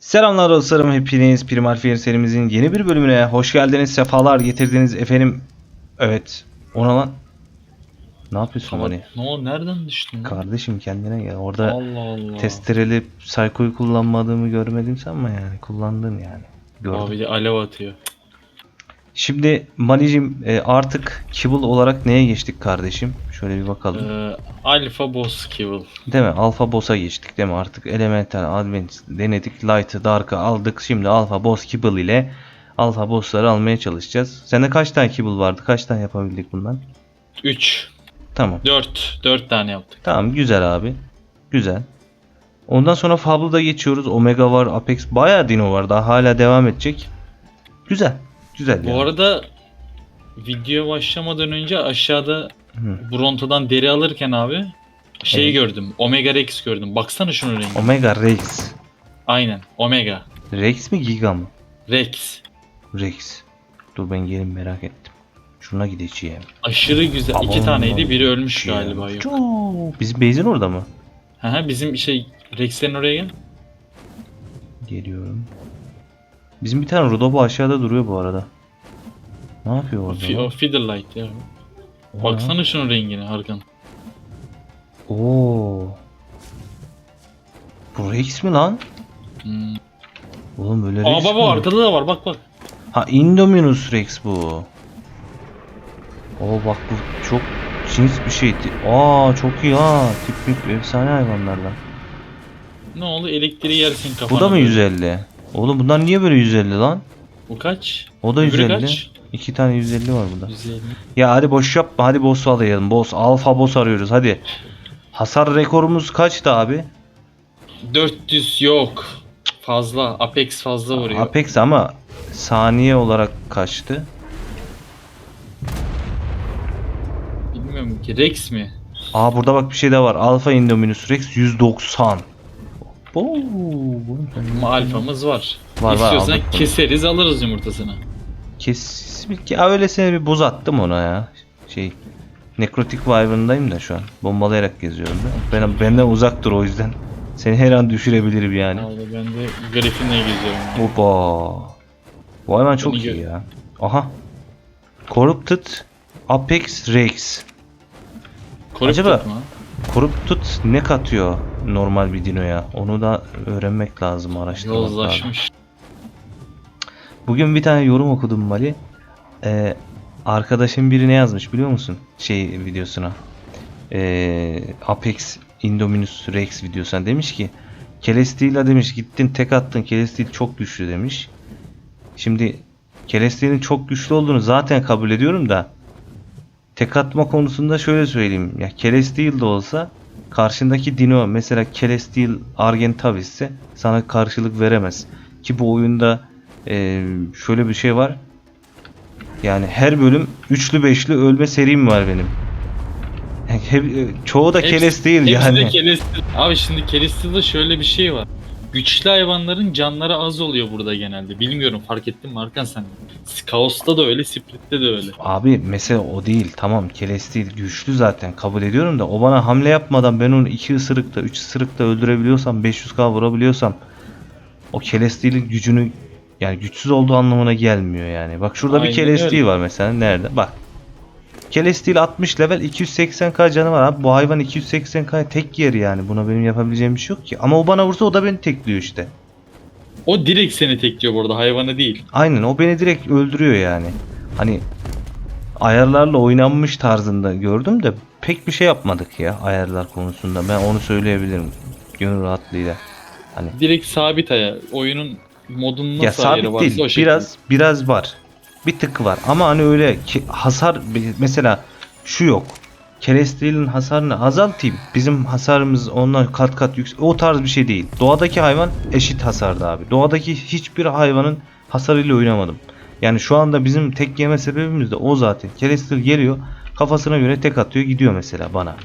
Selamlar dostlarım hepiniz Primal Fear serimizin yeni bir bölümüne hoş geldiniz sefalar getirdiniz efendim Evet ona lan Ne yapıyorsun Ama hani ne o nereden düştün? lan? Kardeşim kendine gel orada Allah Allah. testereli psycho'yu kullanmadığımı görmedin sanma yani kullandın yani Gördüm. Abi de alev atıyor. Şimdi Malicim e, artık Kibble olarak neye geçtik kardeşim Şöyle bir bakalım Ee, Alpha Boss Kibble. Değil mi? Alpha Boss'a geçtik değil mi? Artık Elemental, Advanced denedik. Light'ı, Dark'ı aldık. Şimdi Alpha Boss Kibble ile Alpha Boss'ları almaya çalışacağız. Sende kaç tane Kibble vardı? Kaç tane yapabildik bundan? 3, Tamam. 4, 4 tane yaptık. Tamam güzel abi. Güzel. Ondan sonra Fable'da geçiyoruz. Omega var, Apex bayağı dino var. Daha hala devam edecek. Güzel. Güzel Bu yani. arada video başlamadan önce aşağıda Hı. Bronto'dan deri alırken abi şeyi Evet. gördüm. Omega Rex gördüm. Baksana şunun rengi. Omega Rex. Aynen. Omega. Rex mi Giga mı? Rex. Rex. Dur ben gelin merak ettim. Şuna gideceğim. Aşırı güzel. Aman İki taneydi. Biri ölmüş galiba. Yok. Çok. Bizim base'in orada mı? Hı bizim şey Rex'lerin oraya gel. Geliyorum. Bizim bir tane Rudobo aşağıda duruyor bu arada. Ne yapıyor orada? Lan? o Fiddlelight ya. O Baksana şunun rengine Harkan. Oo. Bu Rex mi lan? Hmm. Oğlum böyle Rex Aa baba mi? arkada da var bak bak. Ha Indominus Rex bu. Oo bak bu çok cins bir şey. Aa çok iyi ha. Tip mip efsane hayvanlardan. Ne oldu elektriği yersin kafana. Bu da mı böyle. 150? Oğlum bunlar niye böyle 150 lan? Bu kaç? O da Öbürü 150. kaç? İki tane 150 var burada. 150. Ya hadi boş yapma. Hadi boss alayalım. Boss. Alfa boss arıyoruz. Hadi. Hasar rekorumuz kaçtı abi? 400 yok. Fazla. Apex fazla vuruyor. Apex ama saniye olarak kaçtı? Bilmiyorum ki Rex mi? Aa burada bak bir şey de var. Alpha Indominus Rex 190. Ama alfamız var. Var, var, İstiyorsan aldık bunu. keseriz alırız yumurtasını. Kes ya öylesine bir buz attım ona ya. Şey Necrotic Wyvern'dayım da şu an. Bombalayarak geziyorum ben. ben benden uzak dur o yüzden. Seni her an düşürebilirim yani. Vallahi ben de Griffin'le geziyorum. Opa. Bu hayvan çok Beni iyi gör- ya. Aha. Corrupted Apex Rex. Corrupted Acaba- mı? Corrupted ne katıyor normal bir dinoya? Onu da öğrenmek lazım, araştırmak lazım. Yozlaşmış. Bugün bir tane yorum okudum Mali. Ee, arkadaşım biri ne yazmış biliyor musun? Şey videosuna. Ee, Apex Indominus Rex videosuna demiş ki Celestial'a demiş gittin tek attın Celestial çok güçlü demiş. Şimdi Celestial'in çok güçlü olduğunu zaten kabul ediyorum da tek atma konusunda şöyle söyleyeyim. Ya Celestial de olsa karşındaki Dino mesela Celestial Argentavis ise sana karşılık veremez. Ki bu oyunda ee, şöyle bir şey var. Yani her bölüm üçlü beşli ölme serim var benim. Yani hep, e, çoğu da Hepsi- keles değil hepsi yani. de Celestial. Abi şimdi Celestial'da şöyle bir şey var. Güçlü hayvanların canları az oluyor burada genelde. Bilmiyorum fark ettin mi Arkan sen? Chaos'ta da öyle, Spirit'te de öyle. Abi mesele o değil. Tamam keles değil. Güçlü zaten kabul ediyorum da o bana hamle yapmadan ben onu iki ısırıkta, üç ısırıkta öldürebiliyorsam, 500k vurabiliyorsam o Celestial'in gücünü yani güçsüz olduğu anlamına gelmiyor yani. Bak şurada bir Aynen Celestial öyle. var mesela. Nerede? Bak. Celestial 60 level 280k canı var abi. Bu hayvan 280k tek yer yani. Buna benim yapabileceğim bir şey yok ki. Ama o bana vursa o da beni tekliyor işte. O direkt seni tekliyor bu arada hayvanı değil. Aynen o beni direkt öldürüyor yani. Hani ayarlarla oynanmış tarzında gördüm de pek bir şey yapmadık ya ayarlar konusunda. Ben onu söyleyebilirim. Gönül rahatlığıyla. Hani Direkt sabit aya. Oyunun modunun ya nasıl ayarı sabit varsa değil. o şekilde. Biraz biraz var. Bir tık var ama hani öyle ki hasar mesela şu yok. Celestial'in hasarını azaltayım. Bizim hasarımız ondan kat kat yüksek. O tarz bir şey değil. Doğadaki hayvan eşit hasarda abi. Doğadaki hiçbir hayvanın hasarıyla oynamadım. Yani şu anda bizim tek yeme sebebimiz de o zaten. Celestial geliyor kafasına göre tek atıyor gidiyor mesela bana.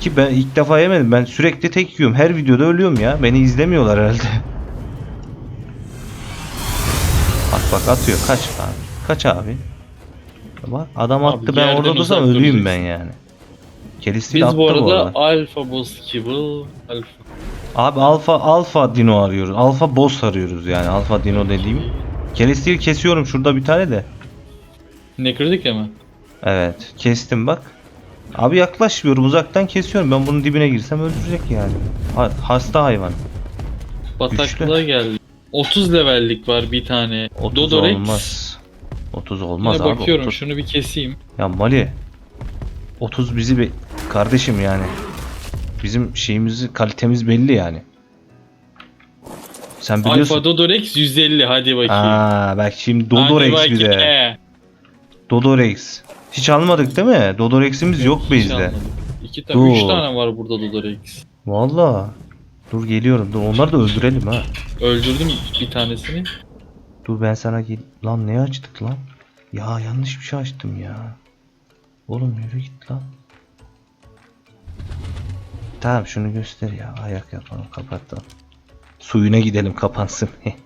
Ki ben ilk defa yemedim. Ben sürekli tek yiyorum. Her videoda ölüyorum ya. Beni izlemiyorlar herhalde. Bak atıyor. Kaç abi. Kaç abi. Bak adam Abi attı ben orada dursam ölüyüm ben yani. Kelisi Biz attı bu arada bu arada. Alpha Boss Kibble Alpha. Abi alfa alfa dino arıyoruz. Alfa boss arıyoruz yani. Alfa dino dediğim. Celestial kesiyorum şurada bir tane de. Nekrotik ya mı? Evet kestim bak. Abi yaklaşmıyorum uzaktan kesiyorum. Ben bunun dibine girsem öldürecek yani. Ha- hasta hayvan. Bataklığa geldi. 30 levellik var bir tane. 30 Dodorex. olmaz. 30 olmaz Yine abi. bakıyorum 30. şunu bir keseyim. Ya Mali 30 bizi bir kardeşim yani. Bizim şeyimizi kalitemiz belli yani. Sen biliyorsun. Alfa Dodorex 150 hadi bakayım. Aa bak şimdi Hadi Dodorex bir de. Dodorex. Hiç almadık değil mi? Dodorex'imiz yok Hiç bizde. almadım. İki tane, üç Dur. tane var burada Dodorex. Valla. Dur geliyorum. Dur onları da öldürelim ha. Öldürdüm bir tanesini. Dur ben sana gel. Lan ne açtık lan? Ya yanlış bir şey açtım ya. Oğlum yürü git lan. Tamam şunu göster ya. Ayak yapalım kapatalım. Suyuna gidelim kapansın.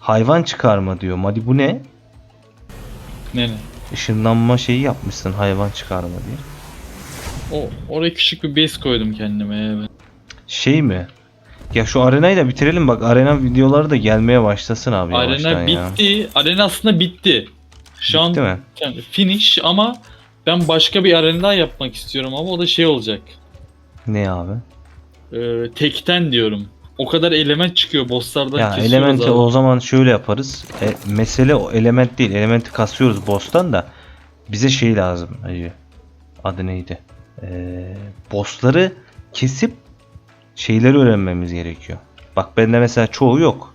Hayvan çıkarma diyor. Hadi bu ne? Ne ne? Işınlanma şeyi yapmışsın hayvan çıkarma diye. O, oraya küçük bir base koydum kendime. Evet. Şey mi? Ya şu arenayı da bitirelim bak arena videoları da gelmeye başlasın abi yavaştan Arena ya. bitti. Arena aslında bitti. Şu Bitti an mi? yani finish ama ben başka bir arena daha yapmak istiyorum ama o da şey olacak. Ne abi? Ee, tekten diyorum. O kadar element çıkıyor bosslardan Ya kesiyoruz elementi abi. o zaman şöyle yaparız. E, mesele o element değil. Elementi kasıyoruz boss'tan da bize şey lazım. Acı. Adı neydi? Ee, boss'ları kesip şeyleri öğrenmemiz gerekiyor. Bak bende mesela çoğu yok.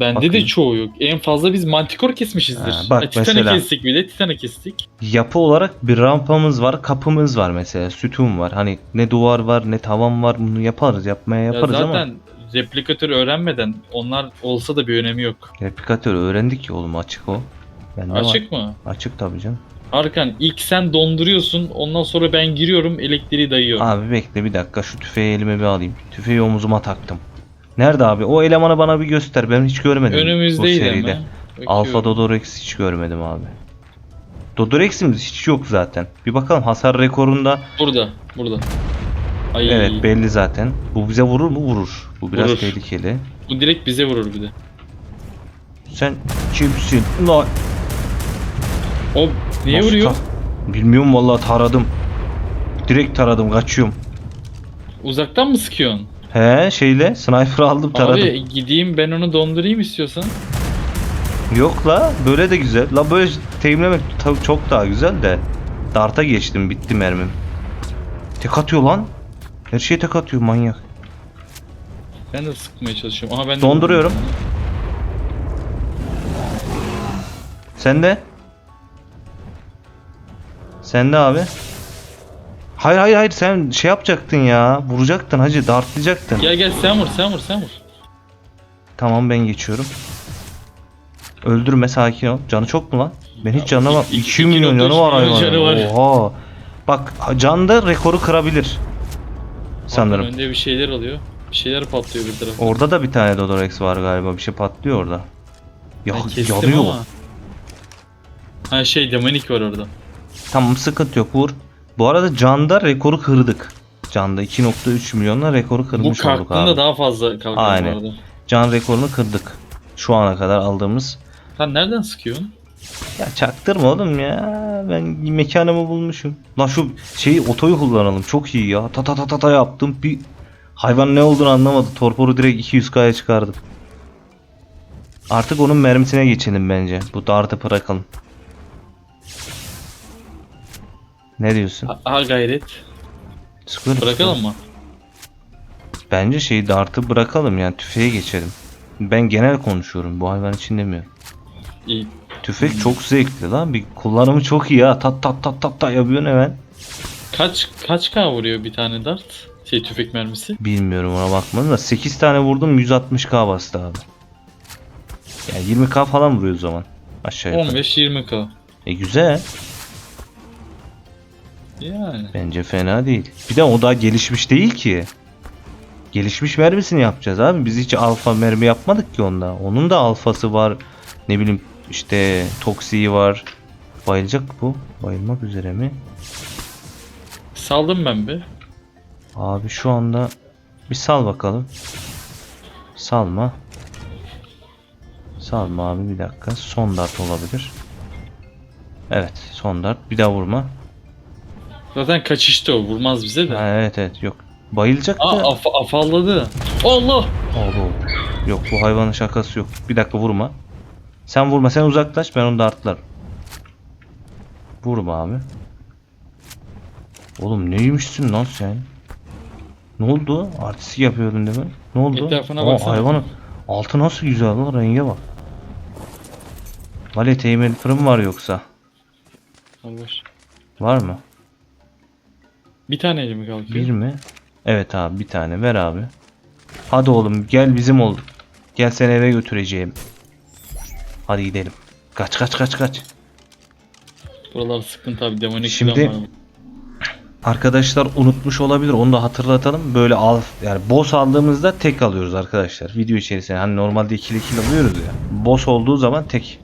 Bende Bakın. de çoğu yok. En fazla biz mantikor kesmişizdir. Ha, bak Ha, Titan'ı mesela. kestik bir de Titan'ı kestik. Yapı olarak bir rampamız var, kapımız var mesela, sütun var. Hani ne duvar var, ne tavan var. Bunu yaparız, yapmaya Ya yaparız zaten ama replikatörü öğrenmeden onlar olsa da bir önemi yok. replikatör öğrendik ki oğlum açık o. Bende var. Açık mı? Açık tabii canım. Arkan ilk sen donduruyorsun ondan sonra ben giriyorum elektriği dayıyor. Abi bekle bir dakika şu tüfeği elime bir alayım. Tüfeği omuzuma taktım. Nerede abi? O elemanı bana bir göster. Ben hiç görmedim bu Önümüzdeydi seride. hemen. Alfa. Dodorex hiç görmedim abi. Dodorex'imiz hiç yok zaten. Bir bakalım hasar rekorunda. Burada, burada. Ay, Evet belli zaten. Bu bize vurur mu? Vurur. Bu biraz Vurur. tehlikeli. bu direkt bize vurur bir de. Sen kimsin? La O niye Nasıl vuruyor? ta- Bilmiyorum vallahi taradım. Direkt taradım kaçıyorum. Uzaktan mı sıkıyorsun? He şeyle sniper aldım taradım. Abi gideyim ben onu dondurayım istiyorsan. Yok la böyle de güzel. La böyle teamlemek tabii çok daha güzel de. Dart'a geçtim bitti mermim. Tek atıyor lan. Her şeye tek atıyor manyak. Ben de sıkmaya çalışıyorum. Aha ben de Donduruyorum. Sen de? Sen de abi. Hayır hayır hayır sen şey yapacaktın ya. Vuracaktın hacı dartlayacaktın. Gel gel sen vur sen vur sen vur. Tamam ben geçiyorum. Öldürme sakin ol. Canı çok mu lan? Ben hiç canına bak. iki- 2 iki milyon canı var hayvanın. Oha. Bak canda rekoru kırabilir. Sanırım. Önde bir şeyler oluyor. Bir şeyler patlıyor bir tarafta. Orada da bir tane Dodorex var galiba. Bir şey patlıyor orada. Ya, yanıyor. ama. Ha şey demonik var orada. Tamam sıkıntı yok vur. Bu arada canda rekoru kırdık. Canda 2.3 milyonla rekoru Bu kırmış olduk abi. daha fazla kalkıyor Aynen. bu arada. Can rekorunu kırdık. Şu ana kadar aldığımız. Sen nereden sıkıyorsun? Ya çaktırma oğlum ya. Ben mekanımı bulmuşum. Lan şu şeyi otoyu kullanalım. Çok iyi ya. Ta ta ta ta ta yaptım. Bir hayvan ne olduğunu anlamadı. Torporu direkt 200k'ya çıkardım. Artık onun mermisine geçelim bence. Bu dartı bırakalım. Ne diyorsun? Ha, gayret. Sıkıyorum, Bırakalım mı? Bence şeyi dartı bırakalım yani tüfeğe geçelim. Ben genel konuşuyorum. Bu hayvan için demiyorum. İyi. Tüfek çok zevkli lan. Bir kullanımı çok iyi ha. Tat tat tat tat tat yapıyorsun hemen. Kaç kaç K vuruyor bir tane dart? Şey tüfek mermisi. Bilmiyorum ona bakmadım da 8 tane vurdum 160k bastı abi. Yani 20k falan vuruyor o zaman. Aşağı yukarı. 15-20 K. E güzel. Yani. Bence fena değil. Bir de o daha gelişmiş değil ki. Gelişmiş mermisini yapacağız abi. Biz hiç alfa mermi yapmadık ki onda. Onun da alfası var. Ne bileyim işte toksiği var. Bayılacak bu. Bayılmak üzere mi? Saldım ben be. Abi şu anda Bir sal bakalım. Salma. Salma abi bir dakika. Son dart olabilir. Evet son dart. Bir daha vurma. Zaten kaçıştı o. Vurmaz bize de. Ha, evet evet yok. Bayılacak da. Aa af afalladı. Allah! Abo. Yok bu hayvanın şakası yok. Bir dakika vurma. Sen vurma sen uzaklaş ben onu dartlarım. Vurma abi. Oğlum neymişsin lan sen? Ne oldu? Artistik yapıyordun değil mi? Ne oldu? Etrafına Aa, baksana. Hayvanın altı nasıl güzel lan renge bak. Vale teğmen fırın var yoksa? Allah. Var mı? Bir taneyle mi kalkıyor? Bir mi? Evet abi bir tane ver abi. Hadi oğlum gel bizim olduk. Gel seni eve götüreceğim. Hadi gidelim. Kaç kaç kaç kaç. Buralar sıkıntı abi. Demonik Şimdi-. Arkadaşlar unutmuş olabilir onu da hatırlatalım. Böyle al yani boss aldığımızda tek alıyoruz arkadaşlar. Video içerisinde hani normalde ikili ikili alıyoruz ya. Boss olduğu zaman tek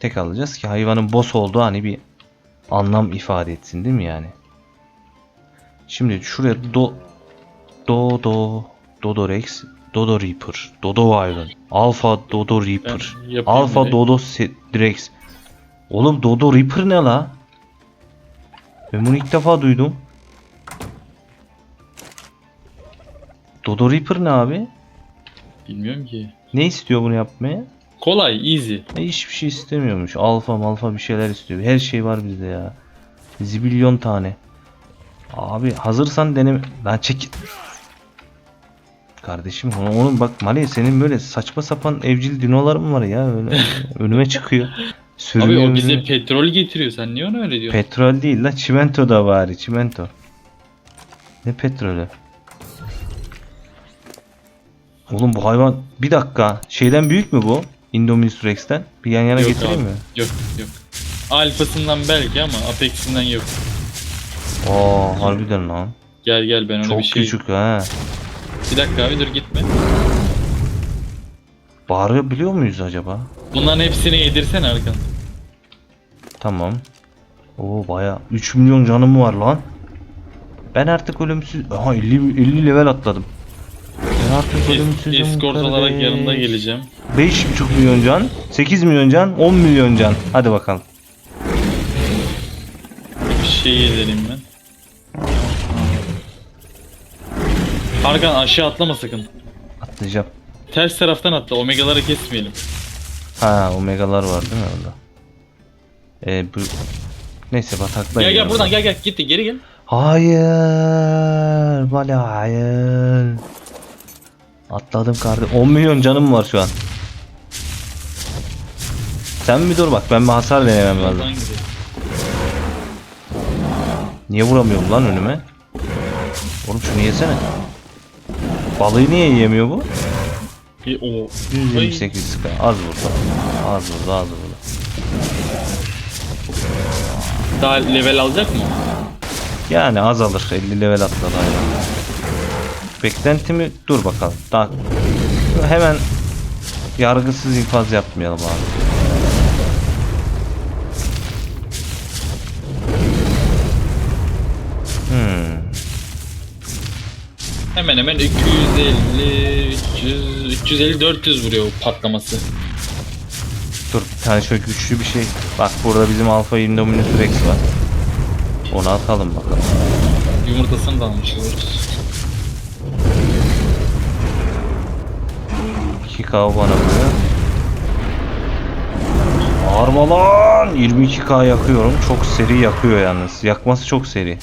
tek alacağız ki hayvanın boss olduğu hani bir anlam ifade etsin değil mi yani? Şimdi şuraya do Dodo Dodorex Dodo Reaper Dodo Wyvern Alpha Dodo Reaper Alpha direkt. Dodo Drex Oğlum Dodo Reaper ne la? Ben bunu ilk defa duydum. Dodo Reaper ne abi? Bilmiyorum ki. Ne istiyor bunu yapmaya? Kolay, easy. E, hiçbir şey istemiyormuş. Alfa malfa bir şeyler istiyor. Her şey var bizde ya. Zibilyon tane. Abi hazırsan deneme... Lan çek... Kardeşim onu, onun bak Mali senin böyle saçma sapan evcil dinoların var ya öyle önüme çıkıyor. Abi o bize önüme. petrol getiriyor. Sen niye onu öyle diyorsun? Petrol değil la çimento da bari çimento. Ne petrolü? Oğlum bu hayvan bir dakika şeyden büyük mü bu? Indominus Rex'ten. Bir yan yana Yok getireyim abi. mi? Yok yok. Alfasından belki ama Apex'inden yok. Aa harbiden lan. Gel gel ben ona Çok bir şey... küçük ha. Bir dakika abi dur gitme. Bağırabiliyor muyuz acaba? Bunların hepsini yedirsene Arkan. Tamam. Oo baya 3 milyon canım var lan. Ben artık ölümsüz... Aha 50, 50 level atladım. Ben artık ölümsüzüm Escort olarak yanında geleceğim. 5,5 milyon can, 8 milyon can, 10 milyon can. Hadi bakalım. Bir şey yedireyim Arkan aşağı atlama sakın. Atlayacağım. Ters taraftan atla. Omegaları kesmeyelim. Ha omegalar var değil mi orada? Ee, bu... Neyse batakla Gel gel buradan gel gel. Gitti geri gel. Hayır. Valla hayır. Atladım kardeşim. 10 milyon canım var şu an. Sen bir dur bak ben bir hasar denemem lazım. Gidelim. Niye vuramıyorum lan önüme? Oğlum şunu yesene. Balığı niye yiyemiyor bu? Bir o. 128 k az burada. Az burada az burada. Daha level alacak mı? Yani azalır 50 level atladı hayvan. Beklentimi dur bakalım. Daha hemen yargısız infaz yapmayalım abi. Hemen hemen 250 300 350 400 vuruyor patlaması. Dur bir tane şöyle güçlü bir şey. Bak burada bizim Alpha Indominus Rex var. Onu atalım bakalım. Yumurtasını da almış oluruz. 2K bana vuruyor. Bağırma lan! 22K yakıyorum. Çok seri yakıyor yalnız. Yakması çok seri.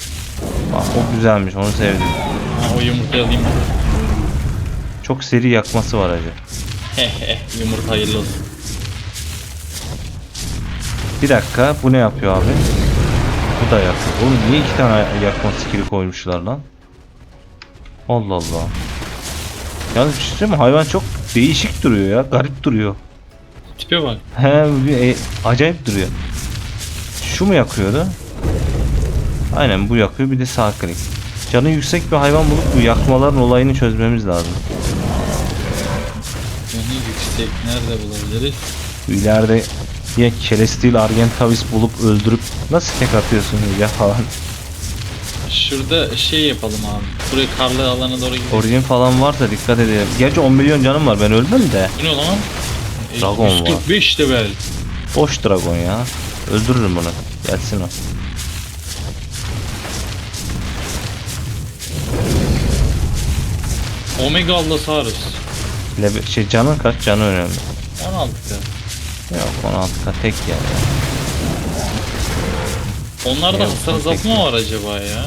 Bak o güzelmiş. Onu sevdim. Ha, o yumurtayı alayım ben. Çok seri yakması var acı. Yumurta hayırlı olsun. Bir dakika. Bu ne yapıyor abi? Bu da yakıyor. Oğlum niye iki tane yakma skill'i koymuşlar lan? Allah Allah. Yalnız bir şey söyleyeyim mi? Hayvan çok değişik duruyor ya. Garip duruyor. Tipe bak. He bir e, acayip duruyor. Şu mu yakıyordu? Aynen bu yakıyor bir de sağ klik. Canı yüksek bir hayvan bulup bu yakmaların olayını çözmemiz lazım. Yani yüksek nerede bulabiliriz? İleride ya Celestial Argentavis bulup öldürüp nasıl tek atıyorsun ya falan. Şurada şey yapalım abi. Buraya karlı alana doğru gidelim. Origin falan varsa dikkat edelim. Gerçi 10 milyon canım var ben ölmem de. Bu ne lan? E, Dragon var. 145 level. Boş dragon ya. Öldürürüm bunu. Gelsin o. Omega Allosaurus. Lebe şey canın kaç canı önemli. 16 ya. Yok 16 kat tek yani. Onlarda Yok, hasar tek azaltma mı var acaba ya?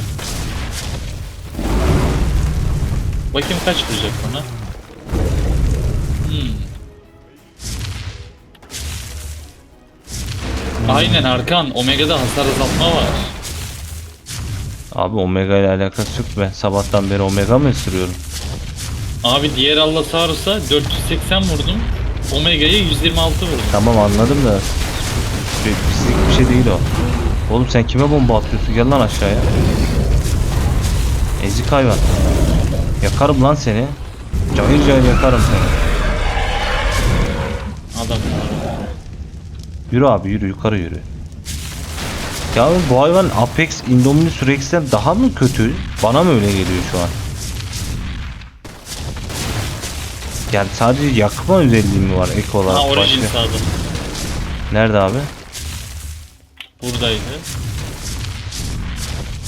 Bakayım kaç vuracak bana. Hmm. Aynen Arkan. Omega'da hasar azaltma var. Abi Omega ile alakası yok. Ben sabahtan beri Omega mı sürüyorum? Abi diğer Allosaurus'a 480 vurdum. Omega'ya 126 vurdum. Tamam anladım da. Bir pislik bir şey değil o. Oğlum sen kime bomba atıyorsun? Gel lan aşağıya. Ezik hayvan. Yakarım lan seni. Cahil cahil yakarım seni. Adam Yürü abi yürü yukarı yürü. Ya bu hayvan Apex Indominus Rex'ten daha mı kötü? Bana mı öyle geliyor şu an? Yani sadece yakma özelliği mi var ek olarak? Ha Origin Başka- sağda. Nerede abi? Buradaydı.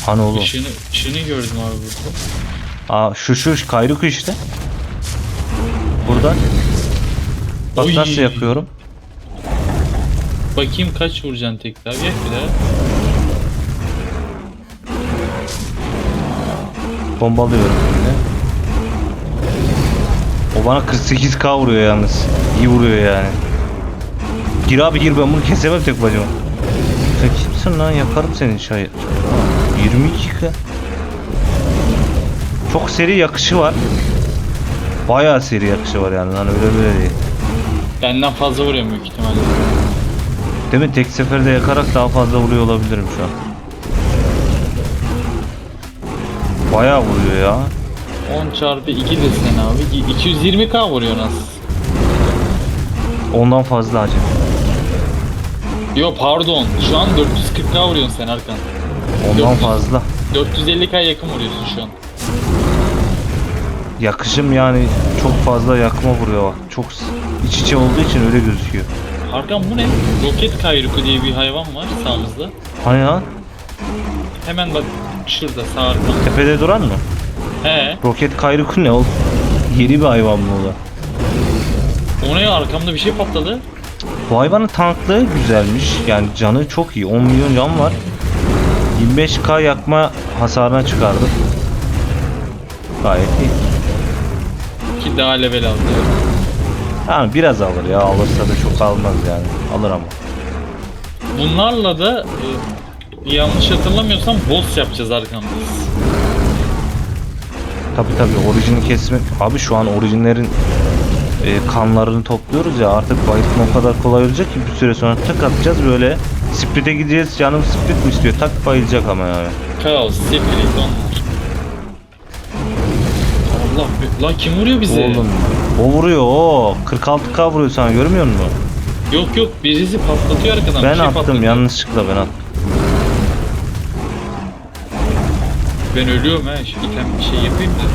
Hani oğlum? Işını, ışını gördüm abi burada. Aa şu şu Kayruku işte. Burada. Bak Oy. nasıl yapıyorum. Bakayım kaç vuracaksın tekrar. Yak bir daha. Bombalıyorum şimdi. O bana 48k vuruyor yalnız. İyi vuruyor yani. Gir abi gir ben bunu kesemem tek başıma. Sen kimsin lan yakarım senin çayı. 22k. Çok seri yakışı var. Bayağı seri yakışı var yani lan öyle böyle değil. Benden fazla vuruyor büyük ihtimalle. Değil mi? Tek seferde yakarak daha fazla vuruyor olabilirim şu an. Bayağı vuruyor ya. 10 çarpı 2 desen abi. 220k vuruyor nasıl? Ondan fazla acı. Yo pardon. Şu an 440k vuruyorsun sen Arkan. Ondan Yok. fazla. 450k yakın vuruyorsun şu an. Yakışım yani çok fazla yakma vuruyor bak. Çok iç içe olduğu için öyle gözüküyor. Arkan bu ne? Roket kayruku diye bir hayvan var sağımızda. Hani lan? Hemen bak şurada sağ arkan. Tepede duran mı? He. Roket kayruku ne oğlum? Yeni bir hayvan mı o da? O ne ya arkamda bir şey patladı. Bu hayvanın tanklığı güzelmiş. Yani canı çok iyi. 10 milyon can var. 25k yakma hasarına çıkardı. Gayet iyi. Ki daha level aldı. Yani biraz alır ya. Alırsa da çok almaz yani. Alır ama. Bunlarla da e, yanlış hatırlamıyorsam boss yapacağız arkamda. Tabi tabi orijini kesmek. Abi şu an orijinlerin e, kanlarını topluyoruz ya artık bayıltma o kadar kolay olacak ki bir süre sonra tık atacağız böyle sprite gideceğiz canım sprit mi istiyor tak bayılacak ama yani. Kaos, Spirit onlar. Allah be- lan kim vuruyor bizi? Oğlum o vuruyor o 46k vuruyor sana görmüyor musun? Yok yok birisi patlatıyor arkadan. Ben bir şey attım patlatıyor. yanlışlıkla ben attım. Ben ölüyorum he. Şu item bir şey yapayım da.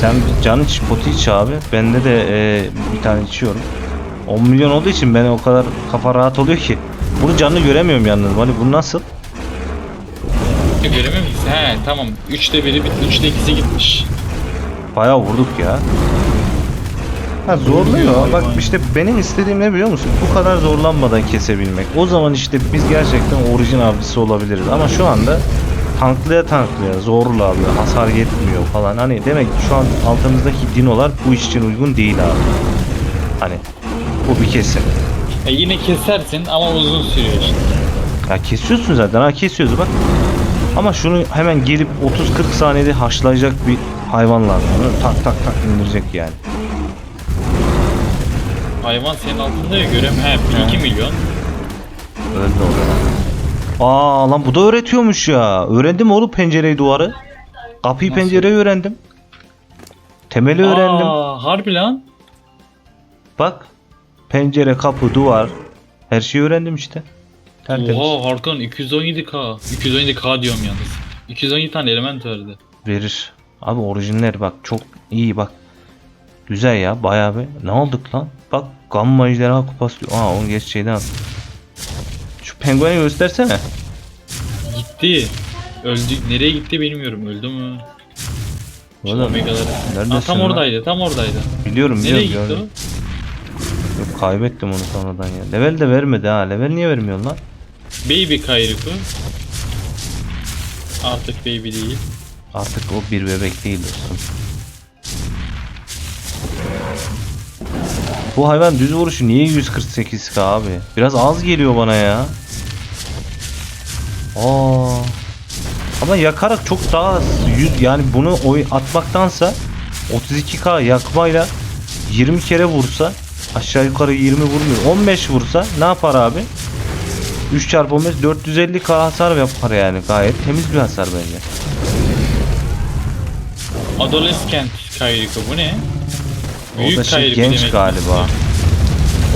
Sen can iç potu iç abi. Bende de e, bir tane içiyorum. 10 milyon olduğu için ben o kadar kafa rahat oluyor ki. Bunu canlı göremiyorum yalnız. Hani bu nasıl? Göremiyor muyuz? He tamam. Üçte biri bitti. Üçte ikisi gitmiş. Bayağı vurduk ya. Ha zorluyor. Bak işte benim istediğim ne biliyor musun? Bu kadar zorlanmadan kesebilmek. O zaman işte biz gerçekten orijin avcısı olabiliriz. Ama şu anda tanklaya tanklaya zorla abi hasar yetmiyor falan. Hani demek ki şu an altımızdaki dinolar bu iş için uygun değil abi. Hani bu bir kesin. E yine kesersin ama uzun sürüyor işte. Ya kesiyorsun zaten ha kesiyoruz bak. Ama şunu hemen gelip 30-40 saniyede haşlayacak bir hayvan lazım. Tak tak tak indirecek yani. Hayvan senin altında ya görem. He 2 milyon. Öldü o zaman. Aa lan bu da öğretiyormuş ya. Öğrendim oğlum pencereyi duvarı. Kapıyı Nasıl? pencereyi öğrendim. Temeli öğrendim. Aa, harbi lan. Bak. Pencere, kapı, duvar. Her şeyi öğrendim işte. Tertemiz. Oha Harkan 217k. 217k diyorum yalnız. 217 tane element verdi. Verir. Abi orijinler bak çok iyi bak. Güzel ya bayağı bir. Ne aldık lan? Bak gamma ejderha kupası diyor. Aa onu geç şeyden al. Şu pengueni göstersene. Gitti. Öldü. Nereye gitti bilmiyorum. Öldü mü? Oğlum, Omegaları. Aa, tam lan? oradaydı. Tam oradaydı. Biliyorum Nereye biliyorum. gitti gördüm. o? Yok, kaybettim onu sonradan ya. Level de vermedi ha. Level niye vermiyorsun lan? Baby Kayruku. Artık baby değil. Artık o bir bebek değil dostum. Bu hayvan düz vuruşu niye 148k abi? Biraz az geliyor bana ya. Aa. Ama yakarak çok daha az. 100 yani bunu oy atmaktansa 32k yakmayla 20 kere vursa aşağı yukarı 20 vurmuyor. 15 vursa ne yapar abi? 3 çarpı 15 450k hasar yapar yani gayet temiz bir hasar bence. Adolescent Kayruku bu ne? O da şey genç demek. galiba.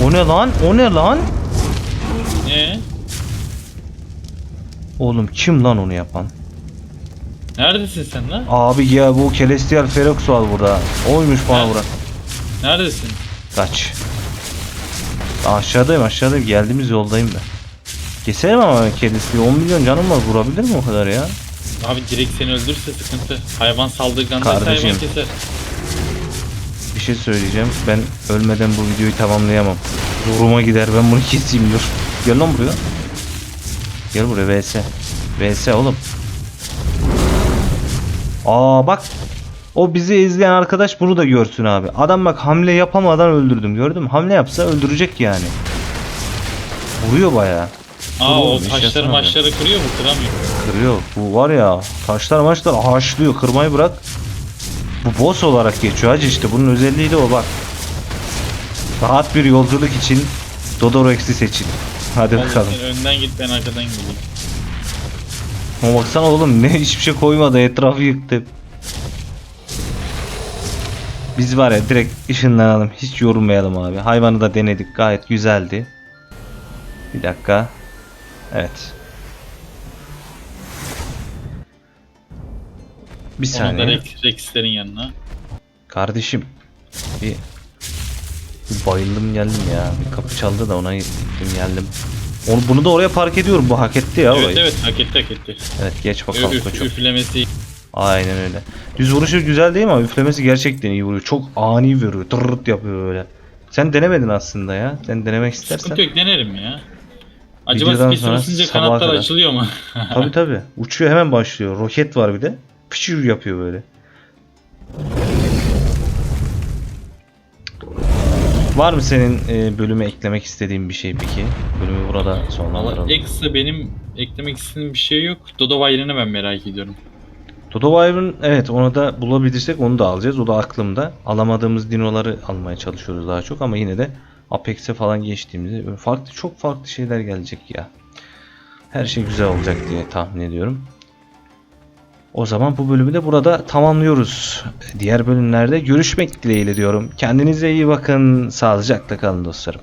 O ne lan? O ne lan? Oğlum kim lan onu yapan? Neredesin sen lan? Abi ya bu Celestial Ferox var burada. Oymuş bana Ha? bura. Neredesin? Kaç. Aşağıdayım aşağıdayım. Geldiğimiz yoldayım ben. Keserim ama Celestial. 10 milyon canım var. Vurabilir mi o kadar ya? Abi direkt seni öldürürse sıkıntı. Hayvan saldırganlarsa hayvan Kardeşim. keser. Bir şey söyleyeceğim. Ben ölmeden bu videoyu tamamlayamam. Zoruma gider. Ben bunu keseyim dur. Gel lan buraya. Gel buraya VS. VS oğlum. Aa bak. O bizi izleyen arkadaş bunu da görsün abi. Adam bak hamle yapamadan öldürdüm. Gördün mü? Hamle yapsa öldürecek yani. Vuruyor bayağı. Aa o bir şey taşları maçları kırıyor mu? Kıramıyor. Kırıyor. Bu var ya taşlar maçlar haşlıyor. Kırmayı bırak. Bu boss olarak geçiyor hacı işte. Bunun özelliği de o bak. Rahat bir yolculuk için Dodorex'i seçin. Hadi Vallahi bakalım. sen önden git ben arkadan gideyim. Ama baksana oğlum ne hiçbir şey koymadı etrafı yıktı. Biz var ya direkt ışınlanalım. Hiç yorulmayalım abi. Hayvanı da denedik. Gayet güzeldi. Bir dakika. Evet. Bir Onun da saniye. Rex'lerin yanına. Kardeşim bir, bir bayıldım geldim ya. Bir kapı çaldı da ona gittim geldim. Onu, bunu da oraya park ediyorum. Bu hak etti ya evet orayı. evet hak etti hak etti. Evet, geç bakalım Üf, koçum. üflemesi Aynen öyle. Düz vuruşu güzel değil ama üflemesi gerçekten iyi vuruyor. Çok ani vuruyor. Tırırt yapıyor böyle. Sen denemedin aslında ya. Sen denemek istersen. sıkıntı yok denerim ya. Acaba space basınca kanatlar kadar. açılıyor mu? Tabi tabi. Uçuyor hemen başlıyor. Roket var bir de. Pişir yapıyor böyle. Var mı senin e, bölüme eklemek istediğin bir şey peki? Bölümü burada sonlandıralım. ekstra benim eklemek istediğim bir şey yok. Dodo Bayırı'nı ben merak ediyorum. Dodo Wyvern evet onu da bulabilirsek onu da alacağız. O da aklımda. Alamadığımız dinoları almaya çalışıyoruz daha çok ama yine de Apex'e falan geçtiğimizde farklı çok farklı şeyler gelecek ya. Her şey güzel olacak diye tahmin ediyorum. O zaman bu bölümü de burada tamamlıyoruz. Diğer bölümlerde görüşmek dileğiyle diyorum. Kendinize iyi bakın. Sağlıcakla kalın dostlarım.